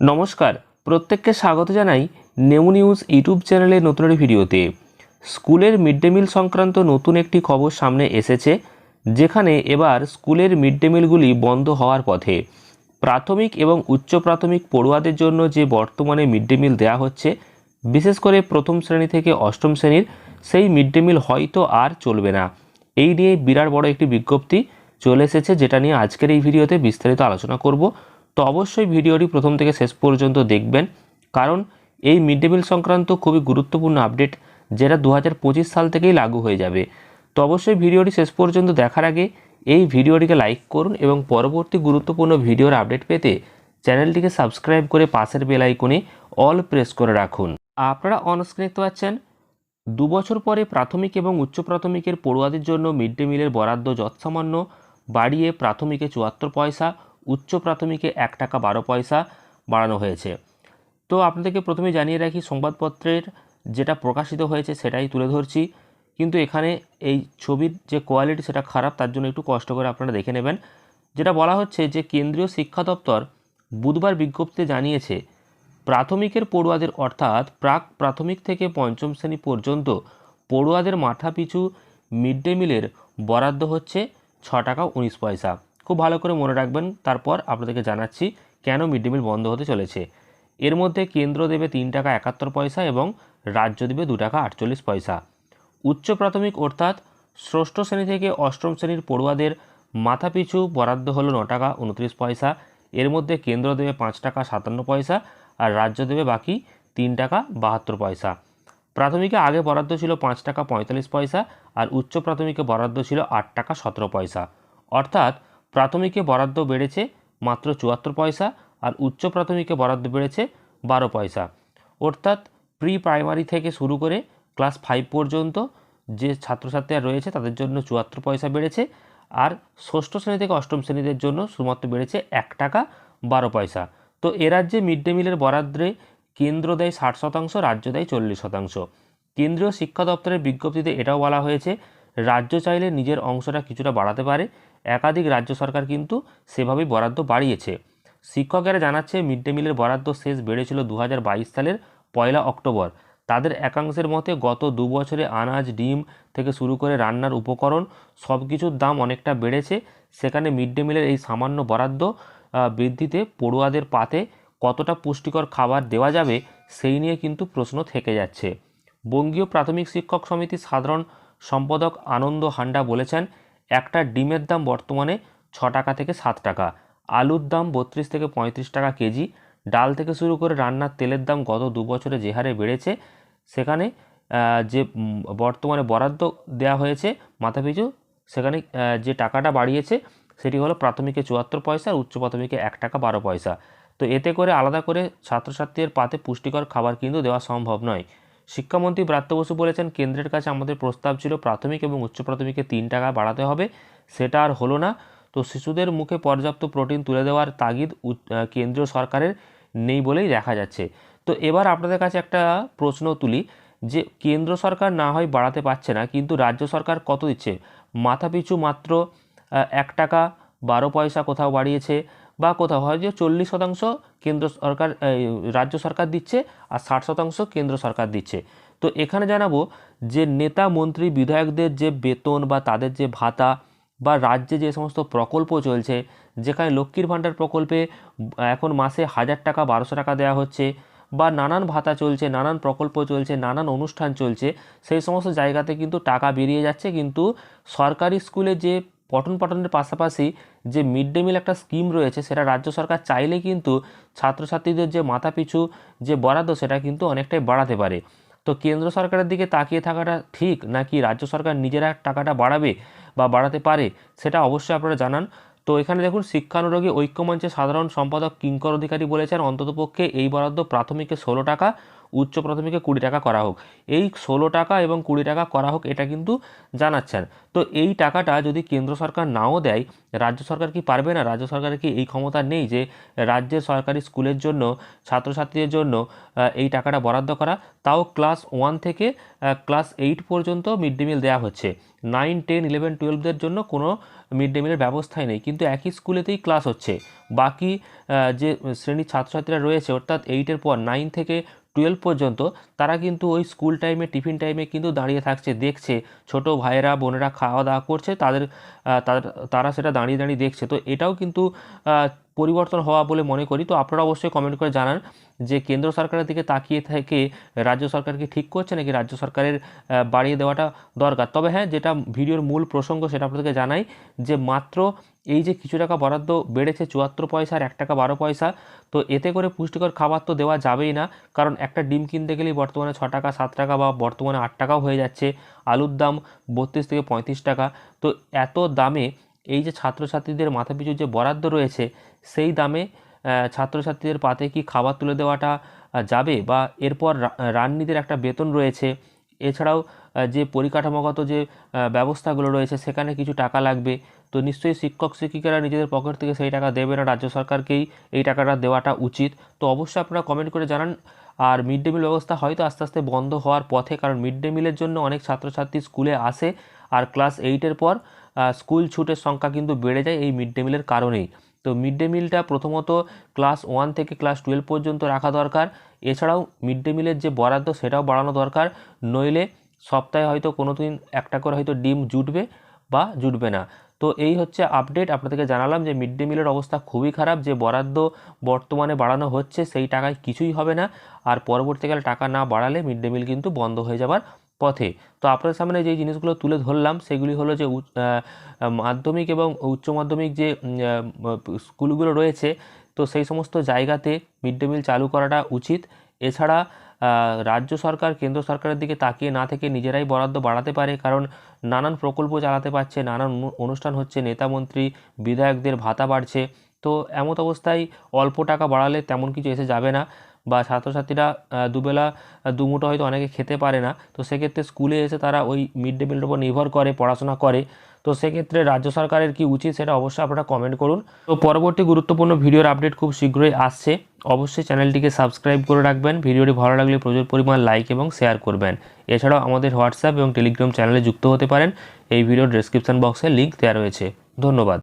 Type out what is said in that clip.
নমস্কার, প্রত্যেককে স্বাগত জানাই নেউ নিউজ ইউটিউব চ্যানেলের নতুন একটি ভিডিওতে। স্কুলের মিড ডে মিল সংক্রান্ত নতুন একটি খবর সামনে এসেছে, যেখানে এবার স্কুলের মিড ডে মিলগুলি বন্ধ হওয়ার পথে। প্রাথমিক এবং উচ্চ প্রাথমিক পড়ুয়াদের জন্য যে বর্তমানে মিড ডে মিল দেওয়া হচ্ছে, বিশেষ করে প্রথম শ্রেণি থেকে অষ্টম শ্রেণির, সেই মিড ডে মিল হয়তো আর চলবে না। এই নিয়ে বিরাট বড় একটি বিজ্ঞপ্তি চলে এসেছে, যেটা নিয়ে আজকের এই ভিডিওতে বিস্তারিত আলোচনা করব। তো অবশ্যই ভিডিওটি প্রথম থেকে শেষ পর্যন্ত দেখবেন। কারণ এই মিড ডে মিল সংক্রান্ত খুবই গুরুত্বপূর্ণ আপডেট যেটা দু হাজার পঁচিশ সাল থেকেই লাগু হয়ে যাবে। তো অবশ্যই ভিডিওটি শেষ পর্যন্ত দেখার আগে এই ভিডিওটিকে লাইক করুন এবং পরবর্তী গুরুত্বপূর্ণ ভিডিওর আপডেট পেতে চ্যানেলটিকে সাবস্ক্রাইব করে পাশের বেল আইকনে অল প্রেস করে রাখুন। আপনারা অনস্ক্রিন দেখতে পাচ্ছেন, দু বছর পরে প্রাথমিক এবং উচ্চ প্রাথমিকের পড়ুয়াদের জন্য মিড ডে মিলের বরাদ্দ যৎসামান্য বাড়িয়ে প্রাথমিকে চুয়াত্তর পয়সা উচ্চ প্রাথমিকে এক টাকা বারো পয়সা বাড়ানো হয়েছে। তো আপনাদেরকে প্রথমে জানিয়ে রাখি, সংবাদপত্রের যেটা প্রকাশিত হয়েছে সেটাই তুলে ধরছি। কিন্তু এখানে এই ছবির যে কোয়ালিটি সেটা খারাপ, তার জন্য একটু কষ্ট করে আপনারা দেখে নেবেন। যেটা বলা হচ্ছে যে কেন্দ্রীয় শিক্ষা দপ্তর বুধবার বিজ্ঞপ্তিতে জানিয়েছে, প্রাথমিকের পড়ুয়াদের অর্থাৎ প্রাক প্রাথমিক থেকে পঞ্চম শ্রেণি পর্যন্ত পড়ুয়াদের মাথাপিছু মিড ডে মিলের বরাদ্দ হচ্ছে ছ টাকা উনিশ পয়সা। খুব ভালো করে মনে রাখবেন। তারপর আপনাদেরকে জানাচ্ছি কেন মিড ডে মিল বন্ধ হতে চলেছে। এর মধ্যে কেন্দ্র দেবে তিন টাকা একাত্তর পয়সা এবং রাজ্য দেবে দু টাকা আটচল্লিশ পয়সা। উচ্চ প্রাথমিক অর্থাৎ ষষ্ঠ শ্রেণি থেকে অষ্টম শ্রেণির পড়ুয়াদের মাথাপিছু বরাদ্দ হলো ন টাকা উনত্রিশ পয়সা। এর মধ্যে কেন্দ্র দেবে পাঁচ টাকা সাতান্ন পয়সা আর রাজ্য দেবে বাকি তিন টাকা বাহাত্তর পয়সা। প্রাথমিকে আগে বরাদ্দ ছিল পাঁচ টাকা পঁয়তাল্লিশ পয়সা আর উচ্চ প্রাথমিকে বরাদ্দ ছিল আট টাকা সতেরো পয়সা। অর্থাৎ প্রাথমিকে বরাদ্দ বেড়েছে মাত্র চুয়াত্তর পয়সা আর উচ্চ প্রাথমিকে বরাদ্দ বেড়েছে বারো পয়সা। অর্থাৎ প্রি প্রাইমারি থেকে শুরু করে ক্লাস ফাইভ পর্যন্ত যে ছাত্রছাত্রীরা রয়েছে তাদের জন্য চুয়াত্তর পয়সা বেড়েছে আর ষষ্ঠ শ্রেণি থেকে অষ্টম শ্রেণীদের জন্য শুধুমাত্র বেড়েছে এক টাকা বারো পয়সা। তো এ রাজ্যে মিড ডে মিলের বরাদ্দে কেন্দ্র দেয় ষাট শতাংশ, রাজ্য দেয় চল্লিশ শতাংশ। কেন্দ্রীয় শিক্ষা দপ্তরের বিজ্ঞপ্তিতে এটাও বলা হয়েছে, রাজ্য চাইলে নিজের অংশটা কিছুটা বাড়াতে পারে একাধিক রাজ্য সরকার কিন্তু সেভাবেই বরাদ্দ বাড়িয়েছে। শিক্ষকেরা জানাচ্ছে, মিড ডে মিলের বরাদ্দ শেষ বেড়েছিল দু হাজার বাইশ সালের পয়লা অক্টোবর। তাদের একাংশের মতে, গত দু বছরে আনাজ, ডিম থেকে শুরু করে রান্নার উপকরণ সব কিছুর দাম অনেকটা বেড়েছে। সেখানে মিড ডে মিলের এই সামান্য বরাদ্দ বৃদ্ধিতে পড়ুয়াদের পাতে কতটা পুষ্টিকর খাবার দেওয়া যাবে সেই নিয়ে কিন্তু প্রশ্ন থেকে যাচ্ছে। বঙ্গীয় প্রাথমিক শিক্ষক সমিতির সাধারণ সম্পাদক আনন্দ হান্ডা বলেছেন একটা ডিমের দাম বর্তমানে ছ টাকা থেকে সাত টাকা, আলুর দাম বত্রিশ থেকে পঁয়ত্রিশ টাকা কেজি, ডাল থেকে শুরু করে রান্নার তেলের দাম গত দু বছরে যে হারে বেড়েছে, সেখানে যে বর্তমানে বরাদ্দ দেওয়া হয়েছে মাথাপিছু, সেখানে যে টাকাটা বাড়িয়েছে, সেটি হলো প্রাথমিকে চুয়াত্তর পয়সা, আর উচ্চ প্রাথমিকে এক টাকা বারো পয়সা। তো এতে করে আলাদা করে ছাত্রছাত্রীদের পাতে পুষ্টিকর খাবার কিন্তু দেওয়া সম্ভব নয়। শিক্ষামন্ত্রী ব্রাত্য বসু বলেছেন, কেন্দ্রের কাছে আমাদের প্রস্তাব ছিল প্রাথমিক এবং উচ্চ প্রাথমিকে তিন টাকা বাড়াতে হবে। সেটা আর হলো না। তো শিশুদের মুখে পর্যাপ্ত প্রোটিন তুলে দেওয়ার তাগিদ কেন্দ্রীয় সরকারের নেই বলেই দেখা যাচ্ছে। তো এবার আপনাদের কাছে একটা প্রশ্ন তুলি, যে কেন্দ্র সরকার না হয় বাড়াতে পারছে না, কিন্তু রাজ্য সরকার কত দিচ্ছে? মাথাপিছু মাত্র এক টাকা বারো পয়সা কোথাও বাড়িয়েছে। বা কোথাও হয়তো চল্লিশ শতাংশ কেন্দ্র সরকার রাজ্য সরকার দিচ্ছে আর ষাট শতাংশ কেন্দ্র সরকার দিচ্ছে। তো এখানে জানাব যে নেতা, মন্ত্রী, বিধায়কদের যে বেতন বা তাদের যে ভাতা বা রাজ্যে যে সমস্ত প্রকল্প চলছে, যেখানে লক্ষ্মীর ভাণ্ডার প্রকল্পে এখন মাসে হাজার টাকা, বারোশো টাকা দেওয়া হচ্ছে বা নানান ভাতা চলছে, নানান প্রকল্প চলছে, নানান অনুষ্ঠান চলছে, সেই সমস্ত জায়গাতে কিন্তু টাকা বেরিয়ে যাচ্ছে। কিন্তু সরকারি স্কুলে যে পঠন পাঠনের পাশাপাশি যে মিড ডে মিল একটা স্কিম রয়েছে, সেটা রাজ্য সরকার চাইলে কিন্তু ছাত্রছাত্রীদের যে মাথাপিছু, যে বরাদ্দ, সেটা কিন্তু অনেকটাই বাড়াতে পারে। তো কেন্দ্র সরকারের দিকে তাকিয়ে থাকাটা ঠিক, নাকি রাজ্য সরকার নিজেরা টাকাটা বাড়াবে বা বাড়াতে পারে, সেটা অবশ্যই আপনারা জানান। তো এখানে দেখুন, শিক্ষানুরাগী ঐক্যমঞ্চের সাধারণ সম্পাদক কিঙ্কর অধিকারী বলেছেন, অন্ততপক্ষে এই বরাদ্দ প্রাথমিকে ষোলো টাকা উচ্চ প্রাথমিকে কুড়ি টাকা করা হোক। এই ষোলো টাকা এবং কুড়ি টাকা করা হোক, এটা কিন্তু জানাচ্ছেন। তো এই টাকাটা যদি কেন্দ্র সরকার নাও দেয়, রাজ্য সরকার কি পারবে না? রাজ্য সরকারের কি এই ক্ষমতা নেই যে রাজ্যের সরকারি স্কুলের জন্য, ছাত্রছাত্রীদের জন্য এই টাকাটা বরাদ্দ করা? তাও ক্লাস ওয়ান থেকে ক্লাস এইট পর্যন্ত মিড ডে মিল দেওয়া হচ্ছে। নাইন, টেন, ইলেভেন, টুয়েলভদের জন্য কোনো মিড ডে মিলের ব্যবস্থাই নেই। কিন্তু একই স্কুলেতেই ক্লাস হচ্ছে। বাকি যে শ্রেণির ছাত্রছাত্রীরা রয়েছে, অর্থাৎ এইটের পর নাইন থেকে টুয়েলভ পর্যন্ত, তারা কিন্তু ওই স্কুল টাইমে টিফিন টাইমে কিন্তু দাঁড়িয়ে থাকছে, দেখছে। ছোট ভাইয়েরা, বোনেরা খাওয়া দাওয়া করছে, তাদের তারা সেটা দাঁড়িয়ে দাঁড়িয়ে দেখছে। তো এটাও কিন্তু পরিবর্তন হওয়া বলে মনে করি। তো আপনারা অবশ্যই কমেন্ট করে জানান যে কেন্দ্র সরকারের দিকে তাকিয়ে থেকে রাজ্য সরকার কি ঠিক করছে নাকি রাজ্য সরকারের বাড়িয়ে দেওয়াটা দরকার। তবে হ্যাঁ যেটা ভিডিওর মূল প্রসঙ্গ সেটা আপনাদেরকে জানাই যে মাত্র এই যে কিছু টাকা বরাদ্দ বেড়েছে চুয়াত্তর পয়সা আর এক টাকা বারো পয়সা, তো এতে করে পুষ্টিকর খাবার তো দেওয়া যাবেই না। কারণ একটা ডিম কিনতে গেলেই বর্তমানে ছ টাকা, সাত টাকা বা বর্তমানে আট টাকাও হয়ে যাচ্ছে। আলুর দাম বত্রিশ থেকে পঁয়ত্রিশ টাকা। তো এত দামে এই যে ছাত্রছাত্রীদের মাথাপিছু যে বরাদ্দ রয়েছে সেই দামে ছাত্রছাত্রীদের পাতে কি খাবার তুলে দেওয়াটা যাবে বা এরপর রান্নিদের একটা বেতন রয়েছে? এছাড়াও যে পরিকাঠামোগত যে ব্যবস্থাগুলো রয়েছে সেখানে কিছু টাকা লাগবে? তো নিশ্চয়ই শিক্ষক শিক্ষিকারা নিজেদের পকেট থেকে সেই টাকা দেবে না, রাজ্য সরকারকেই এই টাকাটা দেওয়াটা উচিত। তো অবশ্যই আপনারা কমেন্ট করে জানান। আর মিড ডে মিল ব্যবস্থা হয়তো আস্তে আস্তে বন্ধ হওয়ার পথে, কারণ মিড ডে মিলের জন্য অনেক ছাত্রছাত্রী স্কুলে আসে। আর ক্লাস এইটের পর স্কুল ছুটের সংখ্যা কিন্তু বেড়ে যায় এই মিড ডে মিলের কারণেই। তো মিড ডে মিলটা প্রথমত ক্লাস ওয়ান থেকে ক্লাস টুয়েলভ পর্যন্ত রাখা দরকার। এছাড়াও মিড ডে মিলের যে বরাদ্দ, সেটাও বাড়ানো দরকার। নইলে সপ্তাহে হয়তো কোনো দিন একটা করে হয়তো ডিম জুটবে বা জুটবে না। তো এই হচ্ছে আপডেট আপনাদেরকে জানালাম যে মিড ডে মিলের অবস্থা খুবই খারাপ, যে বরাদ্দ বর্তমানে বাড়ানো হচ্ছে, সেই টাকায় কিছুই হবে না। আর পরবর্তীকালে টাকা না বাড়ালে মিড ডে মিল কিন্তু বন্ধ হয়ে যাবার পথে। তো আপনাদের সামনে যে জিনিসগুলো তুলে ধরলাম, সেগুলি হলো যে মাধ্যমিক এবং উচ্চ মাধ্যমিক যে স্কুলগুলো রয়েছে, তো সেই সমস্ত জায়গাতে মিড ডে মিল চালু করাটা উচিত। এছাড়া রাজ্য সরকার, কেন্দ্র সরকারের দিকে তাকিয়ে না থেকে নিজেরাই বরাদ্দ বাড়াতে পারে, কারণ নানান প্রকল্প চালাতে পারছে, নানান অনুষ্ঠান হচ্ছে নেতা মন্ত্রী বিধায়কদের ভাতা বাড়ছে। তো এমত অবস্থায় অল্প টাকা বাড়ালে তেমন কিছু এসে যাবে না। বা ছাত্রছাত্রীরা দুবেলা দুমুঠো হয়তো অনেকে খেতে পারে না। তো সেক্ষেত্রে স্কুলে এসে তারা ওই মিড ডে মিলের উপর নির্ভর করে, পড়াশোনা করে। তো সেক্ষেত্রে রাজ্য সরকারের কি উচিত সেটা অবশ্যই আপনারা কমেন্ট করুন। তো পরবর্তী গুরুত্বপূর্ণ ভিডিওর আপডেট খুব শীঘ্রই আসছে। অবশ্যই চ্যানেলটিকে সাবস্ক্রাইব করে রাখবেন। ভিডিওটি ভালো লাগলে প্রচুর পরিমাণ লাইক এবং শেয়ার করবেন। এছাড়াও আমাদের হোয়াটসঅ্যাপ এবং টেলিগ্রাম চ্যানেলে যুক্ত হতে পারেন। এই ভিডিওর ডেসক্রিপশন বক্সে লিঙ্ক দেওয়া রয়েছে। ধন্যবাদ।